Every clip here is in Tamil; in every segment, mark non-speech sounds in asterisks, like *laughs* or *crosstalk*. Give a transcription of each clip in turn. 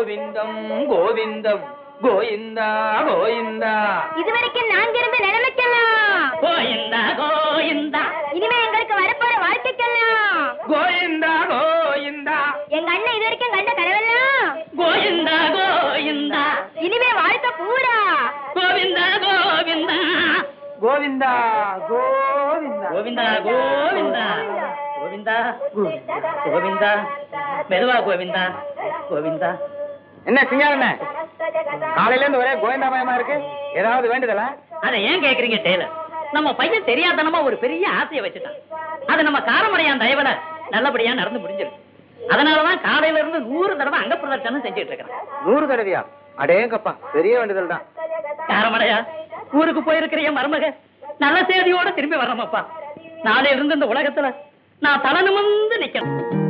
கோவிந்தம் கோவிந்தம் கோவிந்தா கோவிந்தா இதுவரைக்கும் நாங்க இருந்த நிலைமைக்கெல்லாம். கோயிந்தா கோயிந்தா. இனிமே எங்களுக்கு வரப்போற வாழ்க்கைக்கெல்லாம் கோவிந்தா கோவிந்தா எங்க அண்ணன் இது வரைக்கும் கண்ட கனவெல்லாம். கோயிந்தா கோயிந்தா. இனிமே வாழ்க்கை பூரா. கோவிந்தா கோவிந்தா. கோவிந்தா கோவிந்தா. கோவிந்தா கோவிந்தா. கோவிந்தா கோவிந்தா. மெதுவா கோவிந்தா. கோவிந்தா. என்ன சிங்காரண்ண? காலையில இருந்து ஒரே கோவிந்தா பயமா இருக்கு. ஏதாவது வேண்டுதலா? அதை ஏன் கேக்குறீங்க டெய்லர் நம்ம பையன் தெரியாதனமா ஒரு பெரிய ஆசையை வச்சுட்டான். அது நம்ம காரமடையான் தயவுல நல்லபடியா நடந்து முடிஞ்சிருக்கு. அதனாலதான் காலையில இருந்து நூறு தடவை அங்க பிரதர்சனம் செஞ்சுட்டு இருக்கிறேன். நூறு தடவையா? அடேங்கப்பா பெரிய வேண்டுதல் தான் காரமடையா? ஊருக்கு போயிருக்கிற மருமக. நல்ல செய்தியோட திரும்பி வரணுமப்பா. நாளையில இருந்து இந்த உலகத்துல நான் தலை நிமிர்ந்து நிக்கணும்.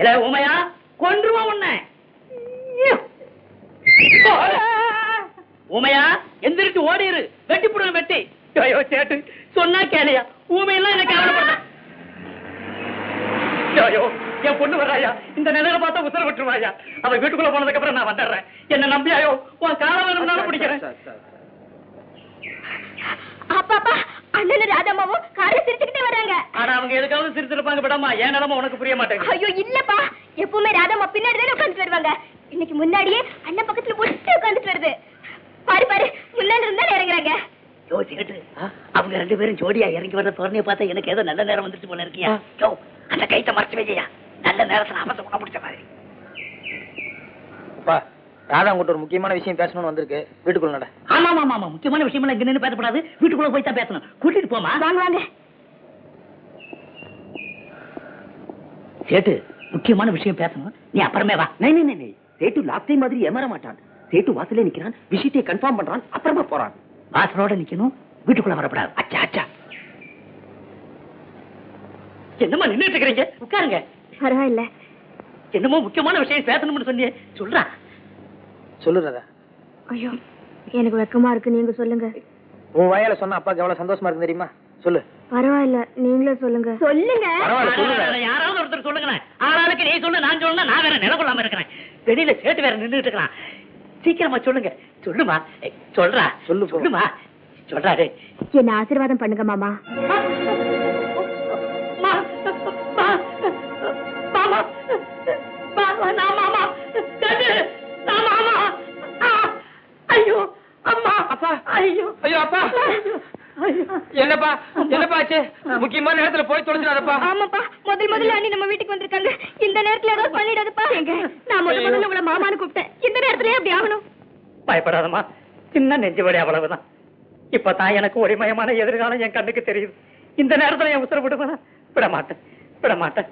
இல்ல உமையா கொன்றுவா உன்னை. உமையா எந்திரிட்டு ஓடிரு வெட்டி புடுங்க வெட்டி. ஐயோ சேட்டு. சொன்னா கேளையா. ஊமையெல்லாம் எனக்கு கவலைப்பட ஐயோ. என் பொண்ணு வராயா? இந்த நிலையில பார்த்தா உத்தரவு விட்டுருவாயா? அவ வீட்டுக்குள்ள போனதுக்கு அப்புறம் நான் வந்துடுறேன். என்ன நம்பியாயோ? உன் காலம் வேணும்னாலும் பிடிக்கிறேன். அப்பாப்பா அண்ணனும் ராதம்மாவும் காரை சிரிச்சுக்கிட்டே வர்றாங்க ஆனா அவங்க எதுக்காவது சிரிச்சிருப்பாங்க விடாமா? என் நிலைமை உனக்கு புரிய மாட்டேங்குது. ஐயோ இல்லப்பா. எப்பவுமே ராதம்மா பின்னாடி தானே உட்காந்துட்டு வருவாங்க. இன்னைக்கு முன்னாடியே அண்ணன் பக்கத்துல பொட்டு உட்காந்துட்டு வருது. பாரு பாரு முன்னாடி இருந்தா இறங்குறாங்க? யோ சேட்டு அவங்க ரெண்டு பேரும் ஜோடியா இறங்கி வர தோரணையை பார்த்தா எனக்கு ஏதோ நல்ல நேரம் வந்துச்சு போல இருக்கியா? யோ அந்த கைத்த மறைச்சு வையா நல்ல நேரத்தில் அவசர குணம் பிடிச்ச மாதிரி. அப்பா ஒரு முக்கியமான விஷயம் பேசணும்னு வந்திருக்கு. வீட்டுக்குள்ள நட. ஆமா ஆமா ஆமா முக்கியமான விஷயம் இங்க நின்று பேசப்படாது. வீட்டுக்குள்ள போய் தான் பேசணும். கூட்டிட்டு போமா வாங்க வாங்க. சேட்டு முக்கியமான விஷயம் பேசணும். நீ அப்புறமே வா. நை நை நை சேட்டு லாப்டே மாதிரி ஏமாற மாட்டான். சேட்டு வாசலே நிக்கிறான் விஷயத்தை கன்ஃபார்ம் பண்றான் அப்புறமா போறான். வாசலோட நிக்கணும் வீட்டுக்குள்ள வரப்படாது. அச்சா அச்சா. என்னம்மா நின்றுட்டு இருக்கிறீங்க? உட்காருங்க. பரவாயில்ல. என்னமோ முக்கியமான விஷயம் பேசணும்னு சொன்னியே. சொல்றா. சொல்லு ராதா. ஐயோ எனக்கு வெக்கமா இருக்கு. நீங்க சொல்லுங்க. உன் வாயால சொன்னா அப்பாக்கு எவ்வளவு சந்தோஷமா இருக்கு தெரியுமா? சொல்லு. பரவாயில்ல நீங்களே சொல்லுங்க. சொல்லுங்க. சொல்லுங்க யாராவது ஒருத்தர் சொல்லுங்களேன். ஆளாளுக்கு நீ சொல்லு நான் சொல்லணும் நான் வேற நில கொள்ளாம இருக்கிறேன். வெளியில சேட்டு வேற நின்றுட்டு இருக்கிறான். சீக்கிரமா சொல்லுங்க. சொல்லுமா. சொல்றா. சொல்லு. சொல்லுமா. சொல்றா டேய். என்ன ஆசீர்வாதம் பண்ணுங்க மாமா. ஐயோ, ஐயோ, அப்பா. ஐயோ, ஐயோ. என்னப்பா? என்னப்பா ஆச்சு? முக்கியமான நேரத்துல போய் தொலைஞ்சிடாதப்பா. ஆமாப்பா. முதல் முதல்ல அண்ணி நம்ம வீட்டுக்கு வந்திருக்காங்க. இந்த நேரத்துல ஏதாவது பண்ணிடாதப்பா. எங்க நான் முதல் முதல்ல உங்களை மாமான்னு கூப்பிட்டேன். இந்த நேரத்துல அப்படி ஆகணும். பயப்படாதம்மா. சின்ன நெஞ்சு வலி அவ்வளவுதான். இப்பதான் எனக்கு ஒளிமயமான எதிர்காலம் என் கண்ணுக்கு தெரியுது. இந்த நேரத்துல என் உத்தரவு விடுவேனா விட மாட்டேன் விட மாட்டேன்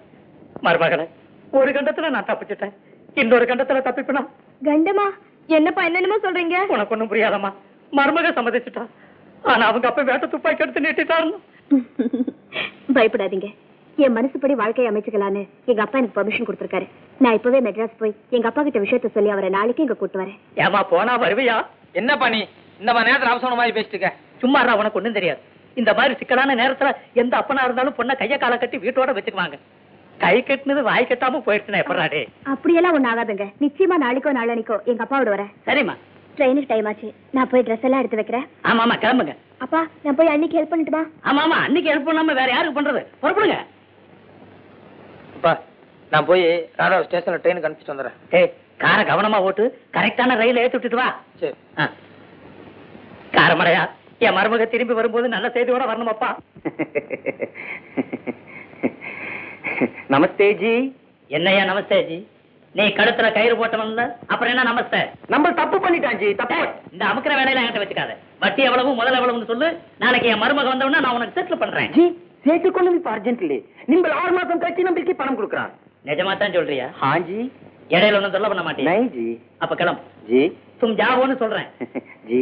மருமகளே ஒரு கண்டத்துல நான் தப்பிச்சிட்டேன். இன்னொரு கண்டத்துல தப்பிப்பனா? கண்டமா என்னப்பா என்னென்னமோ சொல்றீங்க? உனக்கு ஒண்ணும் புரியாதம்மா. மருமக சம்மதிச்சுட்டா. ஆனா அவங்க அப்ப வேட்ட துப்பாக்கி எடுத்து நீட்டிட்டாருன்னு. *laughs* பயப்படாதீங்க. என் மனசுப்படி வாழ்க்கையை அமைச்சுக்கலான்னு எங்க அப்பா எனக்கு பெர்மிஷன் கொடுத்திருக்காரு. நான் இப்பவே மெட்ராஸ் போய் எங்க அப்பா கிட்ட விஷயத்த சொல்லி அவரை நாளைக்கு இங்க கூட்டு வரேன். ஏமா போனா வருவியா? என்னப்பா நீ இந்த மாதிரி நேரத்துல அவசரம் மாதிரி பேசிட்டு இருக்க. சும்மா இருடா, உனக்கு ஒண்ணும் தெரியாது. இந்த மாதிரி சிக்கலான நேரத்துல எந்த அப்பனா இருந்தாலும் பொண்ணை கைய காலை கட்டி வீட்டோட வச்சுக்குவாங்க. கை கட்டினது வாய் கட்டாம போயிடுச்சுன்னா எப்படாடே அப்படியெல்லாம் ஒண்ணு ஆகாதுங்க. நிச்சயமா நாளைக்கோ நாளானிக்கோ எங்க அப்பாவோட வரேன். சரிம்மா. ட்ரெயினுக்கு டைம் ஆச்சு. நான் போய் ட்ரெஸ் எல்லாம் எடுத்து வைக்கிறேன். ஆமா ஆமா கிளம்புங்க. அப்பா நான் போய் அன்னைக்கு ஹெல்ப் பண்ணட்டுமா ஆமா ஆமா அன்னைக்கு ஹெல்ப் பண்ணாம வேற யாருக்கு பண்றது? புறப்படுங்க. அப்பா நான் போய் ராதா ஸ்டேஷன்ல ட்ரெயினுக்கு அனுப்பிச்சிட்டு வந்துடுறேன். ஏய் காரை கவனமா ஓட்டு. கரெக்டான ரயில ஏத்தி விட்டுட்டு வா. சரி. ஆ. காரமடையா என் மருமக திரும்பி வரும்போது நல்ல செய்தியோட வரணுமப்பா *laughs* நமஸ்தே ஜி என்னையா நமஸ்தே ஜி நீ கழுத்துல கயிறு போட்டவன் அப்புறம் என்ன நமஸ்த நம்ம தப்பு பண்ணிட்டாஞ்சி தப்பு. இந்த அமுக்கிற வேலையில என்கிட்ட வச்சுக்காத. வட்டி எவ்வளவு முதல் எவ்வளவுன்னு சொல்லு. நாளைக்கு என் மருமக வந்தவன நான் உனக்கு செட்டில் பண்றேன். சேர்த்து கொண்டு இப்போ அர்ஜென்ட்லி. நீங்கள் ஆறு மாசம் கழிச்சு நம்மளுக்கு பணம் கொடுக்குறான். நிஜமா தான் சொல்றியா? ஹாஜி இடையில ஒன்றும் சொல்ல பண்ண மாட்டேன் நை அப்ப கிளம் ஜி. தும் ஜாவோன்னு சொல்றேன். *laughs* ஜி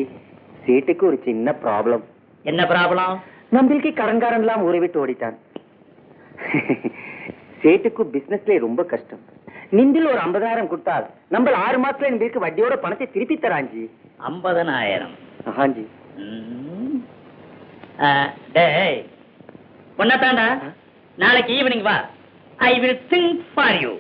சீட்டுக்கு ஒரு சின்ன ப்ராப்ளம் என்ன ப்ராப்ளம் நம்மளுக்கு கடங்காரன் எல்லாம் ஊரை விட்டு ஓடிட்டான். *laughs* சேட்டுக்கு பிசினஸ்ல ரொம்ப கஷ்டம். நிந்தில் ஒரு ஐம்பதாயிரம் கொடுத்தால் நம்ம ஆறு மாசத்துல எங்களுக்கு வட்டியோட பணத்தை திருப்பி தரான் ஜி ஐம்பதனாயிரம். हाँ जी ம். ஆ, டேய் ஒன்னதாண்டா நாளைக்கு ஈவினிங் வா. I will think for you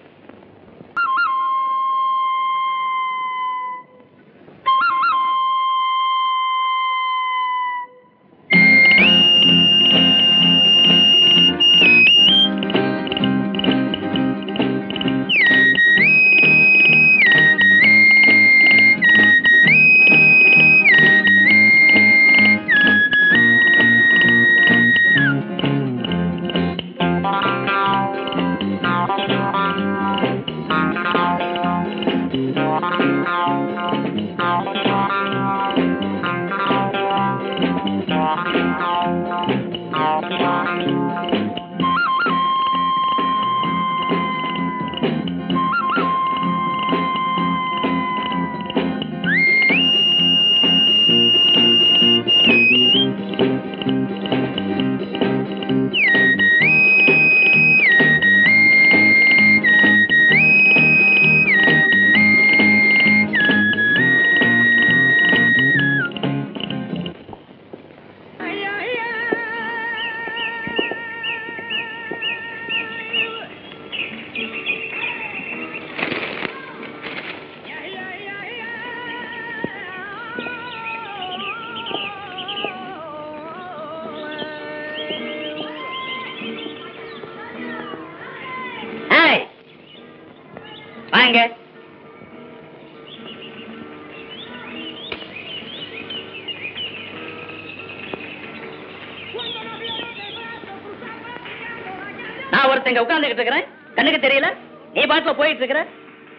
வாங்க. நான் ஒருத்தங்க உட்கார்ந்துகிட்டு இருக்கிறேன். கண்ணுக்கு தெரியல? நீ பாட்டுல போயிட்டு இருக்கிற?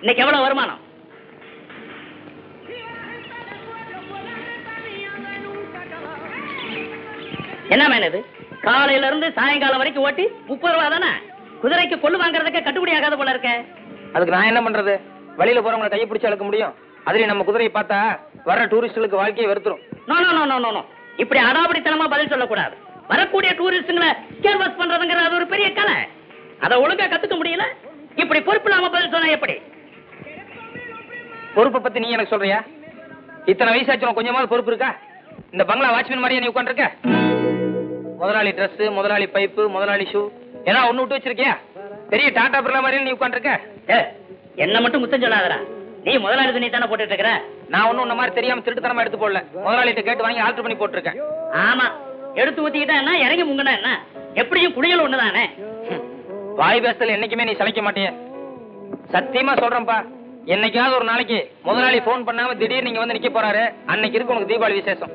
இன்னைக்கு எவ்வளவு வருமானம்? என்ன மேன் இது? காலையில இருந்து சாயங்காலம் வரைக்கும் ஓட்டி முப்பது ரூபா தானே? குதிரைக்கு கொள்ளு வாங்குறதுக்கு கட்டுப்படி ஆகாத போல இருக்கேன் அதுக்கு நான் என்ன பண்றது? வழியில போறவங்களை கையை பிடிச்சு அழுக்க முடியும். அதுலயும் நம்ம குதிரையை பார்த்தா வர்ற டூரிஸ்டுகளுக்கு வாழ்க்கையை வெறுத்துரும். No no no no no no இப்படி அடாவடித்தனமா பதில் சொல்லக்கூடாது. வரக்கூடிய டூரிஸ்டுங்களை கேர்வஸ் பண்றதுங்கிறது அது ஒரு பெரிய கலை. அதை ஒழுங்கா கத்துக்க முடியல. இப்படி பொறுப்பு இல்லாம பதில் சொன்னா எப்படி? பொறுப்பை பத்தி நீ எனக்கு சொல்றியா? இத்தனை வயசாச்சு கொஞ்சமாவது பொறுப்பு இருக்கா? இந்த பங்களா வாட்ச்மேன் மாதிரியே நீ உட்காந்துருக்க முதலாளி Dress முதலாளி பைப்பு முதலாளி ஷூ ஏதாவது ஒண்ணு விட்டு வச்சிருக்கியா? பெரிய டாடா பிர்லா மாதிரியே நீ உட்காந்துருக்க என்ன மட்டும் குத்தம் சொல்லாதடா. நீ முதலாளி துணி தானே போட்டுட்டு இருக்கிற நான் ஒண்ணும் உன்ன மாதிரி தெரியாம திருட்டுத்தனமா எடுத்து போடல. முதலாளிகிட்ட கேட்டு வாங்கி ஆல்டர் பண்ணி போட்டிருக்கேன். ஆமா. எடுத்து ஊத்திக்கிட்டா என்ன? இறங்கி முங்கினா என்ன? எப்படியும் குளியல் ஒண்ணுதானே. வாய் பேசல என்னைக்குமே நீ சளைக்க மாட்டிய. சத்தியமா சொல்றேன்ப்பா. என்னைக்காவது ஒரு நாளைக்கு முதலாளி ஃபோன் பண்ணாம திடீர்னு நீங்க வந்து நிக்க போறாரு. அன்னைக்கு இருக்கு உனக்கு தீபாவளி விசேஷம்.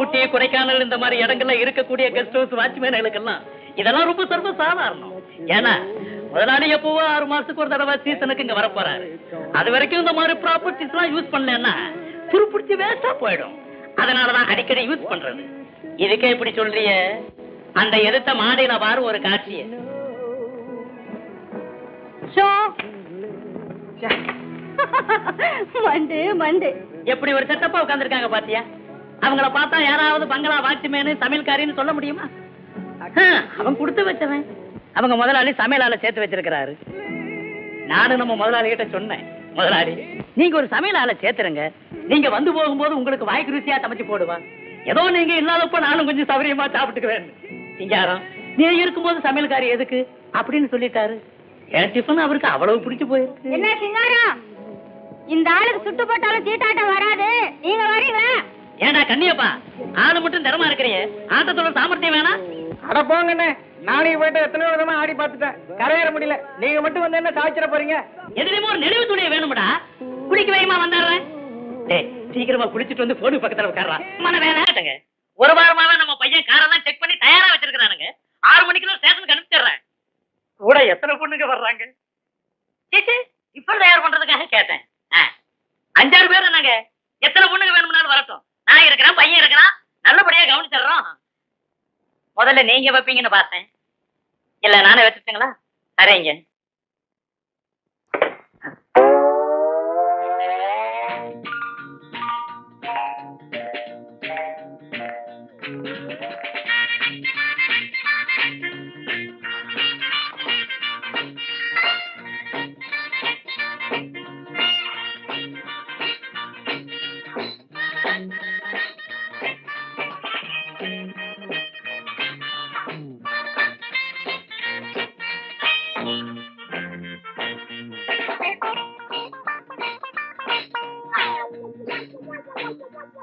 ஊட்டி கொடைக்கானல் இந்த மாதிரி இடங்கள்ல இருக்கக்கூடிய கெஸ்ட் ஹவுஸ் வாட்ச்மேன்களுக்கெல்லாம் இதெல்லாம் ரொம்ப சர்வ சாதாரணம். ஏன்னா முதலாளி எப்பவோ ஆறு மாசத்துக்கு ஒரு தடவை சீசனுக்கு இங்க வர போறாரு அது வரைக்கும் இந்த மாதிரி ப்ராப்பர்ட்டிஸ் எல்லாம் யூஸ் பண்ணலன்னா துருப்பிடிச்சு வேஸ்டா போயிடும். அதனாலதான் அடிக்கடி யூஸ் பண்றது. இதுக்கே இப்படி சொல்றிய? அந்த எதிர்த்த மாடியில பாரு ஒரு காட்சிய. *laughs* மண்டு மண்டு. எப்படி ஒரு செட்டப்பா உட்கார்ந்திருக்காங்க பாத்தியா? அவங்கள பார்த்தா யாராவது பங்களா வாட்ச்மேனு சமையல்காரின்னு சொல்ல முடியுமா? அவன் கொடுத்து வச்சவன். அவங்க முதலாளி சமையலால சேர்த்து வச்சிருக்கிறாரு. நானும் நம்ம முதலாளி கிட்ட சொன்னேன் முதலாளி நீங்க ஒரு சமையலால சேர்த்துருங்க. நீங்க வந்து போகும்போது உங்களுக்கு வாய்க்கு ருசியா சமைச்சு போடுவா. ஏதோ நீங்க இல்லாதப்ப நானும் கொஞ்சம் சௌகரியமா சாப்பிட்டுக்குவேன். சிங்காரம் நீ இருக்கும்போது சமையல்காரி எதுக்கு? அப்படின்னு சொல்லிட்டாரு. என் டிஃபன் அவருக்கு அவ்வளவு பிடிச்சு போயிருக்கு. என்ன சிங்காரம்? இந்த ஆளுக்கு சுட்டு போட்டாலும் சீட்டாட்டம் வராது. நீங்க வரீங்களா? ஏண்டா கண்ணியப்பா? ஆளு மட்டும் திறமா இருக்கிறியே ஆட்டத்தோட சாமர்த்தியம் வேணாம். அட போங்கண்ணே. நானே போயிட்டு எத்தனை விதமா ஆடி பார்த்துட்டேன். கரையேற முடியல. நீங்க மட்டும் வந்து என்ன சாய்ச்சிட போறீங்க? எதுலயுமே ஒரு நெளிவு துணியை வேணும்டா. குளிக்க வைமா வந்தாடுறேன் சீக்கிரமா குடிச்சிட்டு வந்து போடு பக்கத்துல உட்கார்றா மன வேணாட்டங்க ஒரு வாரமாவே நம்ம பையன் காரெல்லாம் செக் பண்ணி தயாரா வச்சிருக்கிறானுங்க. ஆறு மணிக்கு ஸ்டேஷனுக்கு அனுப்பிச்சிடுறேன். கூட எத்தனை பொண்ணுங்க வர்றாங்க? கேட்டு இப்ப தயார் பண்றதுக்காக கேட்டேன். அஞ்சாறு பேர் என்னங்க எத்தனை பொண்ணுங்க வேணும்னாலும் வரட்டும். நான் இருக்கிறேன் பையன் இருக்கிறான். நல்லபடியா கவனிச்சிடுறோம். முதல்ல நீங்க வைப்பீங்கன்னு பார்த்தேன். இல்ல நானே வச்சுட்டுங்களா? சரிங்க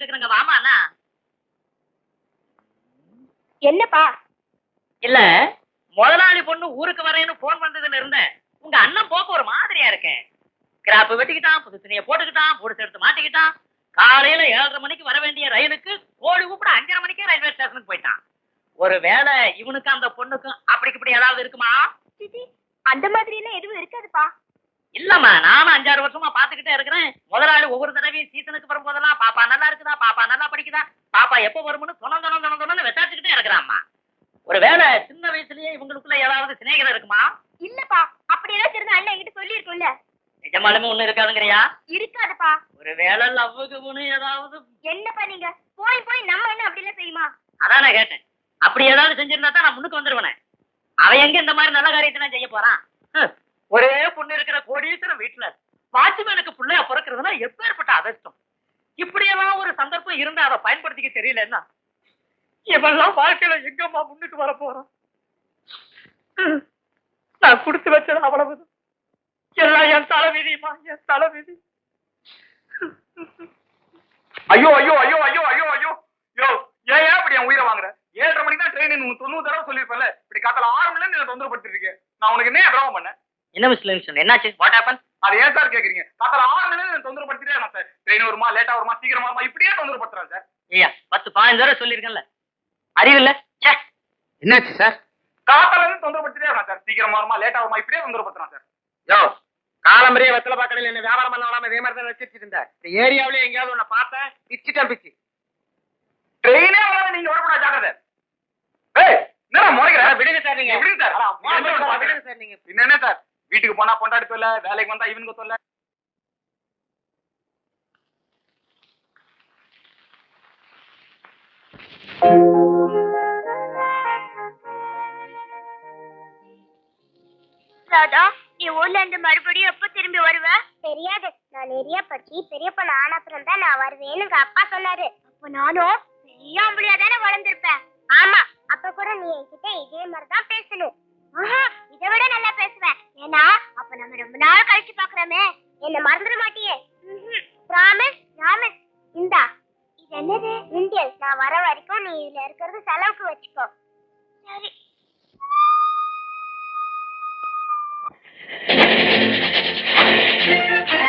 தாளிச்சுட்டு இருக்கிறேங்க வாமா அண்ணா. என்னப்பா? இல்ல முதலாளி பொண்ணு ஊருக்கு வரேன்னு போன் வந்ததுல இருந்தேன். உங்க அண்ணன் போக்கு ஒரு மாதிரியா இருக்கேன் கிராப் வெட்டிக்கிட்டான் புது துணியை போட்டுக்கிட்டான் போட்டு எடுத்து மாட்டிக்கிட்டான். காலையில ஏழரை மணிக்கு வர வேண்டிய ரயிலுக்கு ஓடி கூப்பிட அஞ்சரை மணிக்கே ரயில்வே ஸ்டேஷனுக்கு போயிட்டான். ஒரு வேளை இவனுக்கும் அந்த பொண்ணுக்கும் அப்படி இப்படி ஏதாவது இருக்குமா? அந்த மாதிரி எல்லாம் எதுவும் இருக்காதுப்பா. இல்லம்மா நானும் அஞ்சாறு வருஷமா பாத்துக்கிட்டே இருக்கிறேன். முதலாளி ஒவ்வொரு தடவையும் சீசனுக்கு வரும்போதெல்லாம் பாப்பா நல்லா இருக்குதா? பாப்பா நல்லா படிக்குதா? பாப்பா எப்ப வரும்னு தொணம் தொணம் தொணம் தொணம்னு விசாரிச்சுக்கிட்டே இருக்கிறாம்மா. ஒருவேளை சின்ன வயசுலயே இவங்களுக்குள்ள ஏதாவது சிநேகிதம் இருக்குமா? இல்லப்பா அப்படி ஏதாச்சும் இருந்தா அண்ணன் என்கிட்ட சொல்லி இருக்கும்ல நிஜமாலுமே ஒண்ணு இருக்காதுங்கிறியா? இருக்காதுப்பா. ஒருவேளை லவ்வுக்கு ஏதாவது என்னப்பா நீங்க? போய் போய் நம்ம என்ன அப்படி எல்லாம் செய்யுமா? அதான் நான் கேட்டேன். அப்படி ஏதாவது செஞ்சிருந்தா தான் நான் முன்னுக்கு வந்துருவேனே. அவன் எங்க இந்த மாதிரி நல்ல காரியத்தை செய்ய போறான். ஒரே பொண்ணு இருக்கிற கோடீஸ்வரம் வீட்டுல வாட்ச்மேனுக்கு பிள்ளையா பிறக்கிறதுனா எப்பேற்பட்ட அதிர்ஷ்டம். இப்படியெல்லாம் ஒரு சந்தர்ப்பம் இருந்தா அதை பயன்படுத்திக்க தெரியலன்னா இவெல்லாம் வாழ்க்கையில எங்கம்மா முன்னுக்கு வர போறோம் நான் கொடுத்து வச்சது அவ்வளவுதான். எல்லாம் என் தலைவிதிமா என் தலைவிதி. ஐயோ ஐயோ ஐயோ ஐயோ ஐயோ ஐயோ. யோ ஏன் ஏன் இப்படி என் உயிரை வாங்குற? ஏழரை மணிக்கு தான் ட்ரெயின் தொண்ணூறு தடவை சொல்லியிருப்பேன்ல. இப்படி காத்தால ஆறு மணி நேரம் தொந்தரப்படுத்திட்டு இருக்கேன் நான் உனக்கு என்ன திரவம் பண்ணேன்? என்ன மிஸ்டர் லிங்ஸ்டன் என்னாச்சு? வாட் ஹேப்பன் அது ஏன் சார் கேக்குறீங்க? காத்தால ஆறு மணி நேரம் தொந்தரப்படுத்திட்டே இருக்கேன் சார் ட்ரெயின் வருமா லேட்டா வருமா சீக்கிரமா வருமா இப்படியே தொந்தரப்படுத்துறேன் சார் ஐயா பத்து பதினஞ்சு தடவை சொல்லியிருக்கேன்ல. அறிவில்ல ச்சே! என்னாச்சு சார் காத்தால இருந்து தொந்தரப்படுத்திட்டே இருக்கேன் சார் சீக்கிரமா வருமா லேட்டா வருமா இப்படியே தொந்தரப்படுத்துறான் சார் யோ காலம்பரிய வெத்தலை பாக்கடையில என்ன வியாபாரம் பண்ண விடாம இதே மாதிரி தான் வச்சிருச்சு இருந்த இந்த ஏரியாவிலே எங்கேயாவது உன்னை பார்த்தேன் பிச்சுட்டேன் பிச்சு. ட்ரெயினே வராது நீங்க வரக்கூடாது ஜாக்கிரதை. ஏய் என்னடா முறைக்கிற விடுங்க சார் நீங்க. விடுங்க சார் விடுங்க சார், சார் நீங்க. பின்ன என்ன சார் வீட்டுக்கு போனா பொண்டாட்டி தொல்ல வேலைக்கு வந்தா இவனுக்கு தொல்ல. ராதா நீ ஊர்ல இருந்து மறுபடியும் எப்ப திரும்பி வருவ? தெரியாது. நான் நிறைய படிச்சு பெரிய பொண்ணு ஆன அப்புறம் தான் நான் வருவேன்னு எங்க அப்பா சொன்னாரு. அப்ப நானும் பெரிய ஆம்பளையா தானே வளர்ந்துருப்பேன். ஆமா அப்ப கூட நீ என்கிட்ட இதே மாதிரி தான் பேசணும். ஆஹா, இதை விட நல்லா பேசுவேன். ஏன்னா அப்ப நம்ம ரொம்ப நாள் கழிச்சு பாக்குறோமே என்ன மறந்துட மாட்டியே. பிராமிஸ் பிராமிஸ் இந்தா இது என்னது? இந்தியன் நான் வர வரைக்கும் நீ இதுல இருக்கிறது செலவுக்கு வச்சுக்கோ. சரி. Thank you.